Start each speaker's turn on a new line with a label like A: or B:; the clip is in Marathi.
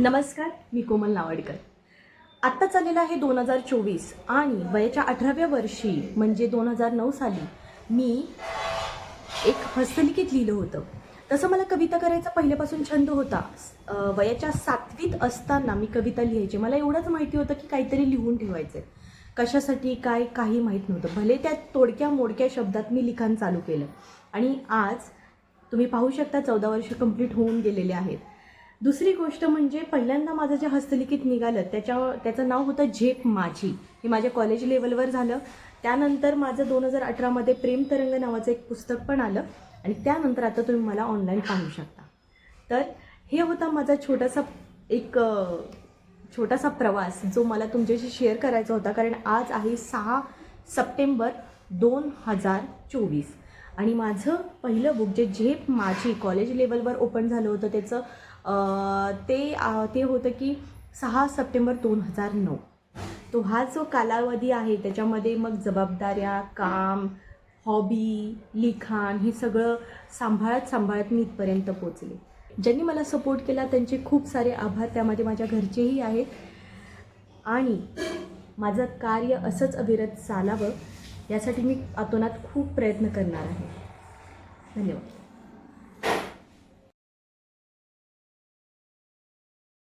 A: नमस्कार मी कोमल नावडकर. आत्ता चाललेलं आहे दोन हजार चोवीस आणि वयाच्या अठराव्या वर्षी म्हणजे दोन हजार नऊ साली मी एक हस्तलिखित लिहिलं होतं. तसं मला कविता करायचा पहिल्यापासून छंद होता. वयाच्या सातवीत असताना मी कविता लिहायची. मला एवढंच माहिती होतं की काहीतरी लिहून ठेवायचं कशासाठी काय काही माहीत नव्हतं. भले त्या तोडक्या मोडक्या शब्दात मी लिखाण चालू केलं. आणि आज तुम्ही पाहू शकता चौदा वर्ष कंप्लीट होऊन गेलेले आहेत. दुसरी गोष्ट म्हणजे पहिल्यांदा माझं जे हस्तलिखित निघालं त्याच्या त्याचं नाव होतं झेप माझी. हे माझ्या कॉलेज लेवलवर झालं. त्यानंतर माझं दोन हजार अठरामध्ये प्रेम तरंग नावाचं एक पुस्तक पण आलं आणि त्यानंतर आता तुम्ही मला ऑनलाईन पाहू शकता. तर हे होता माझा छोटासा एक छोटासा प्रवास जो मला तुमच्याशी शेअर करायचा होता. कारण आज आहे सहा सप्टेंबर दोन हजार चोवीस. आणि माझं पहिलं बुक जे झेप माझी कॉलेज लेवलवर ओपन झालं होतं त्याचं ते ते होतं की सहा सप्टेंबर दोन हजार नऊ. तो हा जो कालावधी आहे त्याच्यामध्ये मग जबाबदाऱ्या काम हॉबी लिखाण हे सगळं सांभाळत सांभाळत मी इथपर्यंत पोचले. ज्यांनी मला सपोर्ट केला त्यांचे खूप सारे आभार त्यामध्ये माझ्या घरचेही आहेत. आणि माझं कार्य असंच अविरत चालावं यासाठी मी अतोनात खूप प्रयत्न करणार आहे. धन्यवाद.